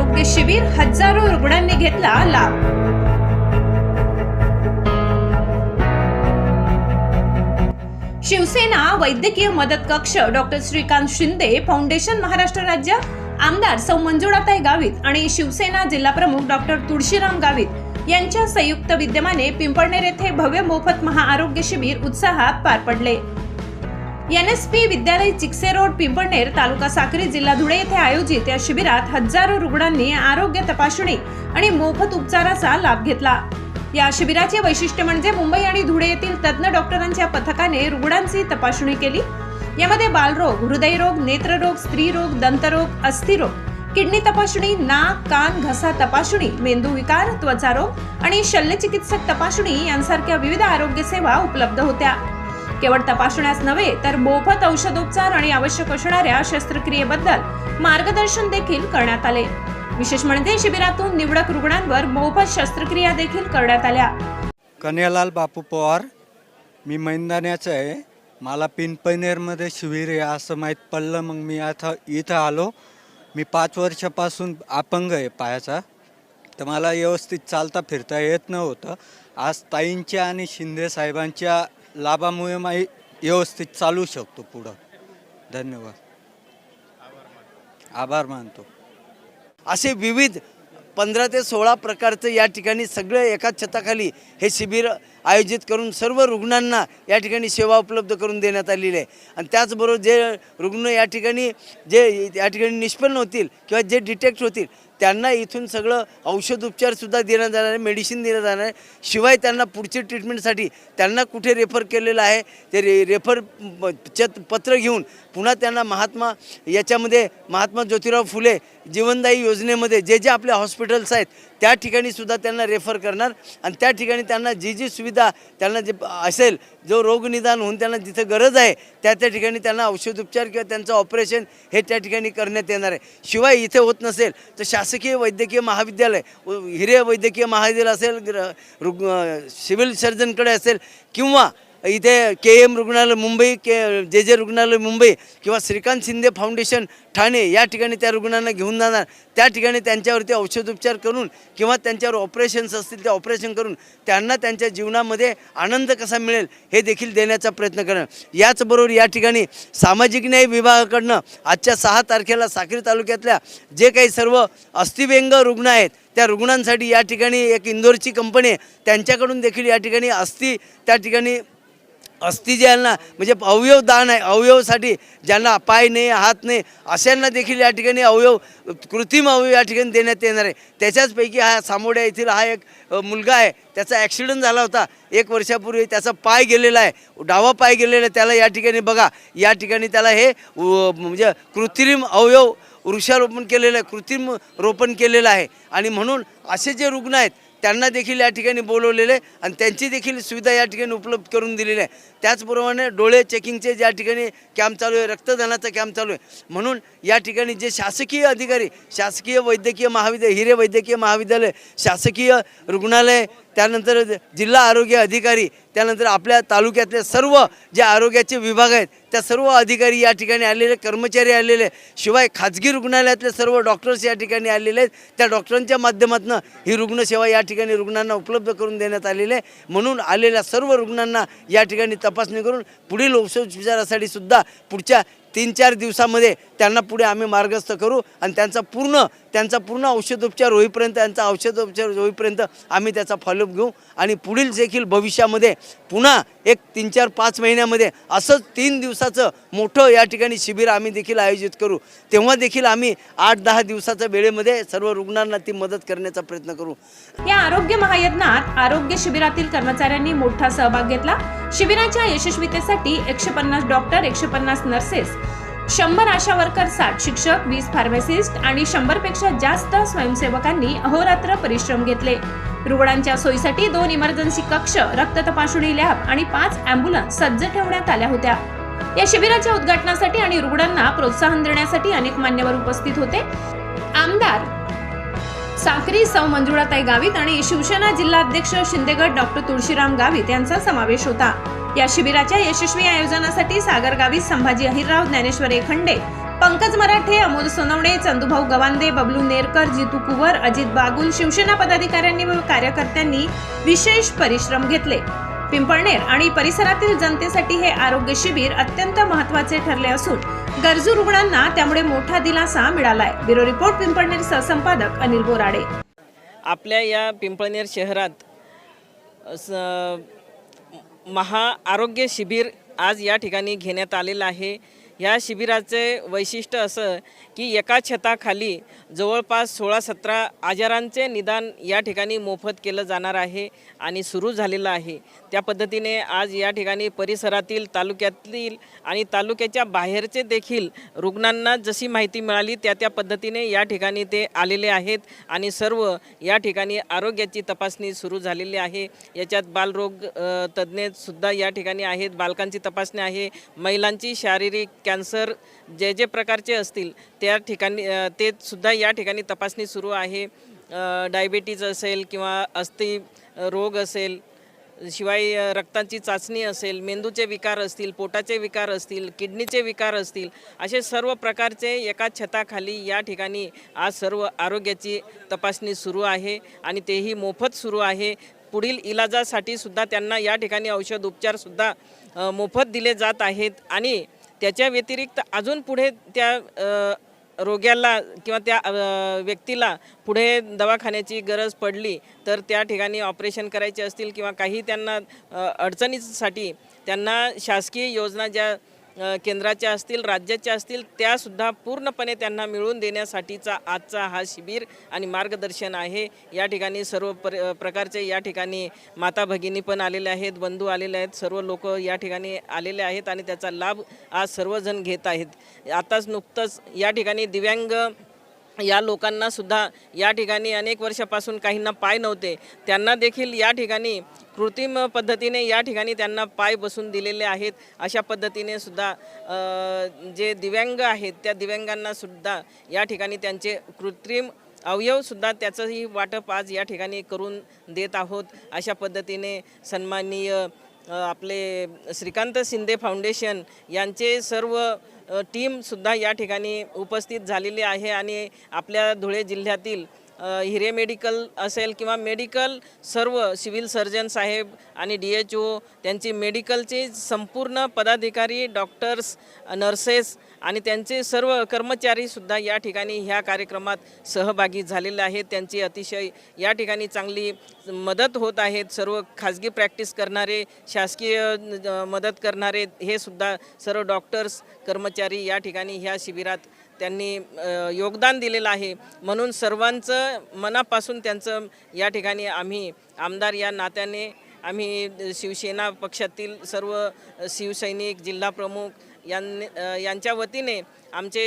आरोग्य शिबिर हजारो रुग्णांनी घेतला लाभ. शिवसेना वैद्यकीय मदत कक्ष डॉक्टर श्रीकांत शिंदे फाउंडेशन महाराष्ट्र राज्य आमदार सौ मंजुळाताई गावित आणि शिवसेना जिल्हा प्रमुख डॉक्टर तुळशीराम गावित यांच्या संयुक्त विद्यमाने पिंपळनेर येथे भव्य मोफत महाआरोग्य शिबिर उत्साहात पार पडले. एन एस पी विद्यालय चिकसे रोड पिंपळनेर तालुका साक्री जिल्हा धुळे येथे आयोजित या शिबिरात हजारो रुग्णांनी आरोग्य तपासणी आणि मोफत उपचाराचा लाभ घेतला. या शिबिराचे वैशिष्ट्य म्हणजे मुंबई आणि धुळे येथील तज्ज्ञ डॉक्टरांच्या पथकाने रुग्णांची तपासणी केली. यामध्ये बालरोग हृदयरोग नेत्ररोग स्त्रीरोग दंतरोग अस्थिरोग किडनी तपासणी नाक कान घसा तपासणी मेंदू विकार त्वचारोग आणि शल्यचिकित्सक तपासणी यांसारख्या विविध आरोग्य सेवा उपलब्ध होत्या. केवळ तपासण्यास नव्हे तर मोफत औषधोपचार आणि आवश्यक असणाऱ्या शस्त्रक्रियेबद्दल मार्गदर्शन देखील करण्यात आले. विशेष म्हणजे शिबिरातून निवडक रुग्णांवर मोफत शस्त्रक्रिया देखील करण्यात आल्या. कन्यालाल बापू पवार मी मैंदाण्याचं आहे. मला पिंपनेरमध्ये शिबिर आहे असं माहीत पडलं मग मी आता इथं आलो. मी पाच वर्षापासून अपंग आहे पायाचा. तर मला व्यवस्थित चालता फिरता येत नव्हतं. आज ताईंच्या आणि शिंदे साहेबांच्या लाभामुळे माही व्यवस्थित चालू शकतो पुढं. धन्यवाद. आभार मानतो. असे विविध पंधरा ते सोळा प्रकारचं या ठिकाणी सगळं एकाच छताखाली हे शिबिर आयोजित करून सर्व रुग्णांना या ठिकाणी सेवा उपलब्ध करून देण्यात आलेली आहे. आणि त्याचबरोबर जे रुग्ण या ठिकाणी जे या ठिकाणी निष्पन्न होतील किंवा जे डिटेक्ट होतील त्यांना इथून सगळं औषधोपचारसुद्धा देण्यात जाणार आहे मेडिसिन देण्यात जाणार आहे. शिवाय त्यांना पुढच्या ट्रीटमेंटसाठी त्यांना कुठे रेफर केलेलं आहे ते रे रेफर पत्र घेऊन पुन्हा त्यांना महात्मा याच्यामध्ये महात्मा ज्योतिराव फुले जीवनदायी योजनेमध्ये जे जे आपले हॉस्पिटल्स आहेत त्या ठिकाणी सुद्धा त्यांना रेफर करणार. आणि त्या ठिकाणी त्यांना जी जी सुविधा त्यांना जे असेल जो रोगनिदान होऊन त्यांना जिथं गरज आहे त्या त्या ठिकाणी त्यांना औषधोपचार किंवा त्यांचं ऑपरेशन हे त्या ठिकाणी करण्यात येणार आहे. शिवाय इथे होत नसेल तर शासकीय वैद्यकीय महाविद्यालय हिरे वैद्यकीय महाविद्यालय असेल ग्र- सिव्हिल सर्जनकडे असेल किंवा इथे के एम रुग्णालय मुंबई के जे जे रुग्णालय मुंबई किंवा श्रीकांत शिंदे फाउंडेशन ठाणे या ठिकाणी त्या रुग्णांना घेऊन जाणार. त्या ठिकाणी त्यांच्यावरती औषधोपचार करून किंवा त्यांच्यावर ऑपरेशन्स असतील ते ऑपरेशन करून त्यांना त्यांच्या जीवनामध्ये आनंद कसा मिळेल हे देखील देण्याचा प्रयत्न करणार. याचबरोबर या ठिकाणी सामाजिक न्याय विभागाकडनं आजच्या सहा तारखेला साक्री तालुक्यातल्या जे काही सर्व अस्थिव्यंग रुग्ण आहेत त्या रुग्णांसाठी या ठिकाणी एक इंदोरची कंपनी आहे. त्यांच्याकडून देखील या ठिकाणी अस्थि त्या ठिकाणी अस्थि ज्यांना म्हणजे अवयव दान आहे अवयवसाठी ज्यांना पाय नाही हात नाही अशांना देखील या ठिकाणी अवयव कृत्रिम अवयव या ठिकाणी देण्यात येणार आहे. त्याच्याचपैकी हा सामोड्या येथील हा एक मुलगा आहे त्याचा ॲक्सिडंट झाला होता. एक वर्षापूर्वी त्याचा पाय गेलेला आहे डावा पाय गेलेला आहे त्याला या ठिकाणी बघा. या ठिकाणी त्याला हे म्हणजे कृत्रिम अवयव वृक्षारोपण केलेलं आहे कृत्रिम रोपण केलेलं आहे. आणि म्हणून असे जे रुग्ण आहेत त्यांना देखील या ठिकाणी बोलवलेले आहे आणि त्यांची देखील सुविधा या ठिकाणी उपलब्ध करून दिलेली आहे. त्याचप्रमाणे डोळे चेकिंगचे ज्या ठिकाणी कॅम्प चालू आहे रक्तदानाचा कॅम्प चालू आहे. म्हणून या ठिकाणी जे शासकीय अधिकारी शासकीय वैद्यकीय महाविद्यालय हिरे वैद्यकीय महाविद्यालय शासकीय रुग्णालय त्यानंतर जिल्हा आरोग्य अधिकारी त्यानंतर आपल्या तालुक्यातले सर्व जे आरोग्याचे विभाग आहेत त्या सर्व अधिकारी या ठिकाणी आलेले कर्मचारी आलेले शिवाय खाजगी रुग्णालयातले सर्व डॉक्टर्स या ठिकाणी आलेले आहेत. त्या डॉक्टरांच्या माध्यमातून ही रुग्णसेवा या ठिकाणी रुग्णांना उपलब्ध करून देण्यात आलेली आहे. म्हणून आलेल्या सर्व रुग्णांना या ठिकाणी तपासणी करून पुढील औषधोपचारासाठी सुद्धा पुढच्या तीन चार दिवसामध्ये त्यांना पुढे आम्ही मार्गस्थ करू आणि त्यांचा पूर्ण त्यांचा पूर्ण औषधोपचार होईपर्यंत त्यांचा औषधोपचार होईपर्यंत आम्ही त्याचा फॉलोअप घेऊ. आणि पुढील देखील भविष्यामध्ये पुन्हा एक तीन चार पाच महिन्यामध्ये असंच तीन दिवसाचं मोठं या ठिकाणी शिबिर आम्ही देखील आयोजित करू. तेव्हा देखील आम्ही आठ दहा दिवसाच्या वेळेमध्ये सर्व रुग्णांना ती मदत करण्याचा प्रयत्न करू. या आरोग्य महायज्ञात आरोग्य शिबिरातील कर्मचाऱ्यांनी मोठा सहभाग घेतला. शिबिराच्या यशस्वीतेसाठी एकशे पन्नास डॉक्टर एकशे पन्नास नर्सेस शंभर आशा वर्कर सात शिक्षक वीस फार्मासिस्ट आणि शंभरपेक्षा जास्त स्वयंसेवकांनी अहोरात्र परिश्रम घेतले. रुग्णांच्या सोयीसाठी दोन इमर्जन्सी कक्ष रक्त तपासणी लॅब आणि पाच अँब्युलन्स सज्ज ठेवण्यात आल्या होत्या. या शिबिराच्या उद्घाटनासाठी आणि रुग्णांना प्रोत्साहन देण्यासाठी अनेक मान्यवर उपस्थित होते. आमदार साक्री सौ मंजुळाताई गावित आणि शिवसेना जिल्हाध्यक्ष शिंदेगड डॉक्टर तुळशीराम गावित यांचा समावेश होता. या शिबिराच्या यशस्वी आयोजनासाठी सागर गावित संभाजी अहिरराव ज्ञानेश्वर एखंडे पंकज मराठे अमोल सोनवणे चंदूभाऊ गवांदे बबलू नेरकर जितू कुवर अजित बागुल शिवसेना पदाधिकाऱ्यांनी व कार्यकर्त्यांनी विशेष परिश्रम घेतले. पिंपळनेर आणि परिसरातील जनतेसाठी हे आरोग्य शिबिर अत्यंत महत्त्वाचे ठरले असून गरजू रुग्णांना त्यामुळे मोठा दिलासा मिळालाय. ब्युरो रिपोर्ट पिंपळनेर सहसंपादक अनिल बोराडे. आपल्या या पिंपळनेर शहरात महाआरोग्य महा आरोग्य शिबिर आज या ठिकाणी घेण्यात आलेलं आहे. या शिबिराचे वैशिष्ट्य असं की एका छताखाली जवळपास सोळा सतरा आजारांचे निदान या ठिकाणी मोफत केलं जाणार आहे आणि सुरू झालेलं आहे. त्या पद्धतीने आज या ठिकाणी परिसरातील तालुक्यातील आणि तालुक्याच्या बाहेरचे देखील रुग्णांना जशी माहिती मिळाली त्या त्या पद्धतीने या ठिकाणी ते आलेले आहेत आणि सर्व या ठिकाणी आरोग्याची तपासणी सुरू झालेली आहे. याच्यात बालरोग तज्ज्ञसुद्धा तज्ज्ञ सुद्धा या ठिकाणी आहेत. बालकांची तपासणी आहे. महिलांची शारीरिक कॅन्सर जे जे प्रकारचे असतील त्या ठिकाणी ते सुद्धा या ठिकाणी तपासणी सुरू आहे. डायबिटीज असेल किंवा अस्थि रोग असेल शिवाय रक्तांची रक्ताची चाचणी असेल मेंदूचे विकार असतील पोटाचे विकार असतील किडनीचे विकार असतील असे सर्व प्रकारचे एका छताखाली या ठिकाणी आज सर्व आरोग्याची तपासणी सुरू आहे आणि तेही मोफत सुरू आहे. पुढील इलाजासाठी सुद्धा त्यांना या ठिकाणी औषध उपचारसुद्धा मोफत दिले जात आहेत आणि त्याच्या व्यतिरिक्त अजून पुढे त्या रोग्याला किंवा त्या अ, व्यक्तीला पुढे दवाखान्याची गरज पडली तर त्या ठिकाणी ऑपरेशन करायचे असतील किंवा काही त्यांना अ, अडचणीसाठी त्यांना शासकीय योजना ज्या केंद्राच्या असतील राज्याच्या असतील त्यासुद्धा पूर्णपणे त्यांना मिळवून देण्यासाठीचा आजचा हा शिबिर आणि मार्गदर्शन आहे. या ठिकाणी सर्व पर प्रकारचे या ठिकाणी माता भगिनी पण आलेले आहेत बंधू आलेले आहेत सर्व लोक या ठिकाणी आलेले आहेत आणि त्याचा लाभ आज सर्वजण घेत आहेत. आताच नुकतंच या ठिकाणी दिव्यांग या लोकांना सुद्धा या ठिकाणी अनेक वर्षापासून काहींना पाय नव्हते. त्यांना देखील या ठिकाणी कृत्रिम पद्धतीने या ठिकाणी त्यांना पाय बसून दिलेले आहेत. अशा पद्धतीने सुद्धा जे दिव्यांग आहेत त्या दिव्यांगांना सुद्धा या ठिकाणी त्यांचे कृत्रिम अवयवसुद्धा त्याचंही वाटप आज या ठिकाणी करून देत आहोत. अशा पद्धतीने सन्माननीय आपले श्रीकांत शिंदे फाउंडेशन यांचे सर्व टीमसुद्धा या ठिकाणी उपस्थित झालेली आहे आणि आपल्या धुळे जिल्ह्यातील हिरे मेडिकल असेल किंवा मेडिकल सर्व सिव्हिल सर्जन साहेब आणि डी एच ओ त्यांची मेडिकलचे संपूर्ण पदाधिकारी डॉक्टर्स नर्सेस आणि त्यांचे सर्व कर्मचारीसुद्धा या ठिकाणी ह्या कार्यक्रमात सहभागी झालेले आहेत. त्यांची अतिशय या ठिकाणी चांगली मदत होत आहेत. सर्व खाजगी प्रॅक्टिस करणारे शासकीय मदत करणारे हे सुद्धा सर्व डॉक्टर्स कर्मचारी या ठिकाणी ह्या शिबिरात त्यांनी योगदान दिलेलं आहे. म्हणून सर्वांचं मनापासून त्यांचं या ठिकाणी आम्ही आमदार या नात्याने आम्ही शिवसेना पक्षातील सर्व शिवसैनिक जिल्हाप्रमुख यांनी यांच्या वतीने आमचे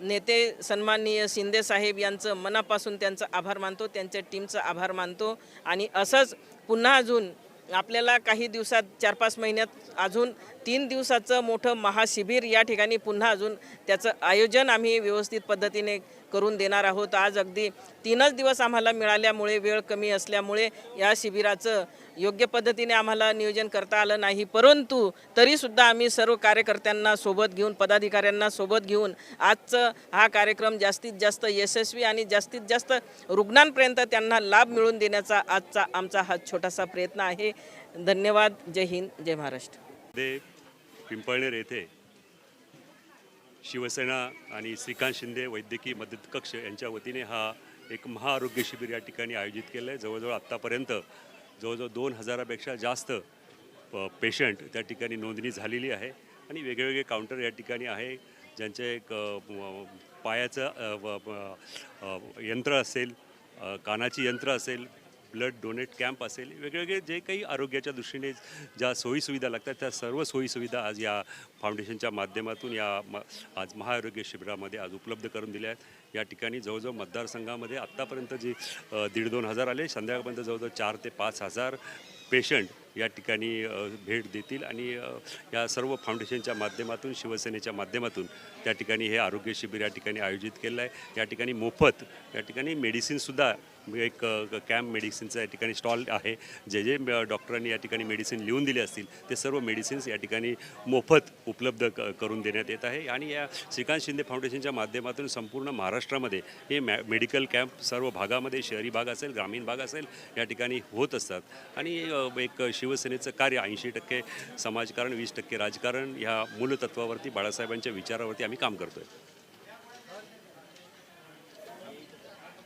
नेते सन्माननीय शिंदे साहेब यांचं मनापासून त्यांचं आभार मानतो त्यांच्या टीमचं आभार मानतो. आणि असंच पुन्हा अजून आपल्याला काही दिवसात चार पाच महिन्यात अजून तीन दिवसाचं मोठं महाशिबिर या ठिकाणी पुन्हा अजून त्याचं आयोजन आम्ही व्यवस्थित पद्धतीने करून देणार आहोत. आज अगदी तीनच दिवस आम्हाला मिळाल्यामुळे वेळ कमी असल्यामुळे या शिबिराचं योग्य पद्धतीने आम्हाला नियोजन करता आलं नाही. परंतु तरीसुद्धा आम्ही सर्व कार्यकर्त्यांना सोबत घेऊन पदाधिकाऱ्यांना सोबत घेऊन आजचं हा कार्यक्रम जास्तीत जास्त यशस्वी आणि जास्तीत जास्त रुग्णांपर्यंत त्यांना लाभ मिळवून देण्याचा आजचा आमचा हा छोटासा प्रयत्न आहे. धन्यवाद. जय हिंद. जय महाराष्ट्र. मध्ये पिंपळनेर येथे शिवसेना आणि श्रीकांत शिंदे वैद्यकीय मदत कक्ष यांच्या वतीने हा एक महाआरोग्य शिबिर या ठिकाणी आयोजित केलं आहे जवळजवळ आत्तापर्यंत जवळजवळ दोन हजारापेक्षा जास्त प पेशंट त्या ठिकाणी नोंदणी झालेली आहे. आणि वेगवेगळे काउंटर या ठिकाणी आहे ज्यांचे एक पायाचं यंत्र असेल कानाची यंत्र असेल ब्लड डोनेट कॅम्प असेल वेगवेगळे जे काही आरोग्याच्या दृष्टीने ज्या सोयीसुविधा लागतात त्या सर्व सोयीसुविधा आज या फाउंडेशनच्या माध्यमातून या म आज महाआरोग्य शिबिरामध्ये आज उपलब्ध करून दिल्या आहेत. या ठिकाणी जवळजवळ मतदारसंघामध्ये आत्तापर्यंत जे दीड दोन हजार आले संध्याकाळपर्यंत जवळजवळ चार ते पाच हजार पेशंट या ठिकाणी भेट देतील आणि या सर्व फाउंडेशनच्या माध्यमातून शिवसेनेच्या माध्यमातून त्या ठिकाणी हे आरोग्य शिबिर या ठिकाणी आयोजित केलं आहे. या ठिकाणी मोफत या ठिकाणी मेडिसिनसुद्धा एक कॅम्प मेडिसिनचं या ठिकाणी स्टॉल आहे. जे जे डॉक्टरांनी या ठिकाणी मेडिसिन लिहून दिले असतील ते सर्व मेडिसिन्स या ठिकाणी मोफत उपलब्ध क करून देण्यात येत आहे. आणि या श्रीकांत शिंदे फाउंडेशनच्या माध्यमातून संपूर्ण महाराष्ट्रामध्ये हे मॅ मेडिकल कॅम्प सर्व भागामध्ये शहरी भाग असेल ग्रामीण भाग असेल या ठिकाणी होत असतात. आणि एक शिवसेनेचं कार्य ऐंशी टक्के समाजकारण वीस टक्के राजकारण ह्या मूलतत्वावरती बाळासाहेबांच्या विचारावरती आम्ही काम करतो आहे